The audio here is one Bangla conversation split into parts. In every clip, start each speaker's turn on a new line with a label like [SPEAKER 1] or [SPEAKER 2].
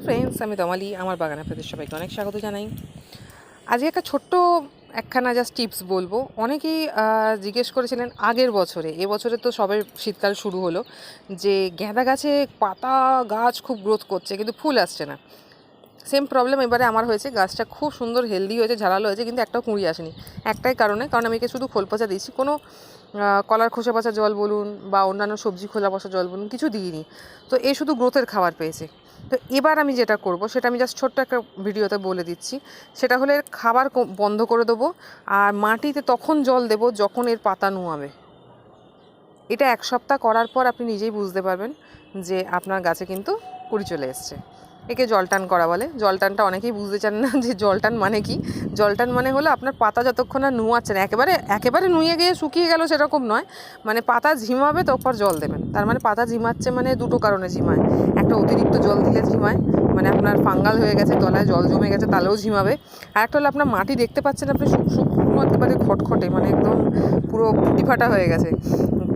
[SPEAKER 1] হ্যাঁ ফ্রেন্ডস আমি দমালি, আমার বাগানে আপনাদের সবাইকে অনেক স্বাগত জানাই। আজকে একটা ছোট্ট একখানা জাস্ট টিপস বলব। অনেকেই জিজ্ঞেস করেছিলেন আগের বছরে। এবছরে তো সবে শীতকাল শুরু হলো যে, গাঁদা গাছে পাতা গাছ খুব গ্রোথ করছে, কিন্তু ফুল আসছে না। সেম প্রবলেম এবারে আমার হয়েছে। গাছটা খুব সুন্দর হেলদি হয়েছে ঝাড়ালো হয়েছে, কিন্তু একটাও কুঁড়ি আসেনি। একটাই কারণে, কারণ আমি একে শুধু খোল পচা দিয়েছি। কোনো কলার খোসা পচা জল বলুন বা অন্যান্য সবজি খোলা পচা জল বলুন, কিছু দিইনি। তো এ শুধু গ্রোথের খাবার পেয়েছে। তো এবার আমি যেটা করব, সেটা আমি জাস্ট ছোট্ট একটা ভিডিওতে বলে দিচ্ছি। সেটা হলে খাবার বন্ধ করে দেবো আর মাটিতে তখন জল দেবো যখন এর পাতা নুয়াবে। এটা এক সপ্তাহ করার পর আপনি নিজেই বুঝতে পারবেন যে আপনার গাছে কিন্তু কুড়ি চলে এসছে। একে জলটান করা বলে। জলটানটা অনেকেই বুঝতে চান না যে জলটান মানে কি। জলটান মানে হলো আপনার পাতা যতক্ষণ আর নুয়াচ্ছে না, একেবারে একেবারে নুয়ে গিয়ে শুকিয়ে গেল সেরকম নয়। মানে পাতা ঝিমাবে তারপর জল দেবেন। তার মানে পাতা ঝিমাচ্ছে মানে দুটো কারণে ঝিমায়। একটা অতিরিক্ত জল দিলে ঝিমায় মানে আপনার ফাঙ্গাল হয়ে গেছে, তলায় জল জমে গেছে তাহলেও ঝিমাবে। আর একটা হলো আপনার মাটি দেখতে পাচ্ছেন আপনি শুক- শুকনো একেবারে খটখটে মানে একদম পুরো ফুটি ফাটা হয়ে গেছে।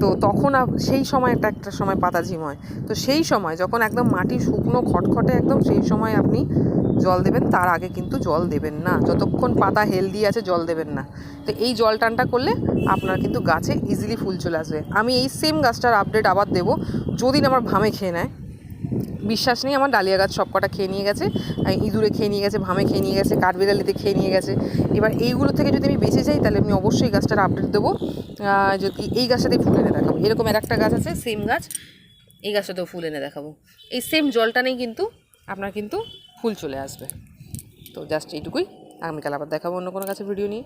[SPEAKER 1] তো তখন সেই সময় একটা একটা সময় পাতা ঝিময় তো সেই সময় যখন একদম মাটি শুকনো খটখটে একদম সেই সময় আপনি জল দেবেন, তার আগে কিন্তু জল দেবেন না। যতক্ষণ পাতা হেলদি আছে জল দেবেন না। তো এই জল টানটা করলে আপনার কিন্তু গাছে ইজিলি ফুল চলে আসবে। আমি এই সেম গাছটার আপডেট আবার দেবো। যদি আমার ভামে খেয়ে নেয় বিশ্বাস নেই, আমার ডালিয়া গাছ সবকটা খেয়ে নিয়ে গেছে ইঁদুরে খেয়ে নিয়ে গেছে, ভামে খেয়ে নিয়ে গেছে কাঠবিড়ালিতে খেয়ে নিয়ে গেছে। এবার এইগুলো থেকে যদি আমি বেঁচে যাই, তাহলে আমি অবশ্যই গাছটার আপডেট দেবো। যদি এই গাছটাতেই ফুল এনে দেখাবো। এরকম আর একটা গাছ আছে সেম গাছ, এই গাছটাতেও ফুল এনে দেখাবো। এই সেম জলটা নেই কিন্তু আপনার কিন্তু ফুল চলে আসবে। তো জাস্ট এইটুকুই। আগামীকাল আবার দেখাবো অন্য কোনো গাছের ভিডিও নিয়ে।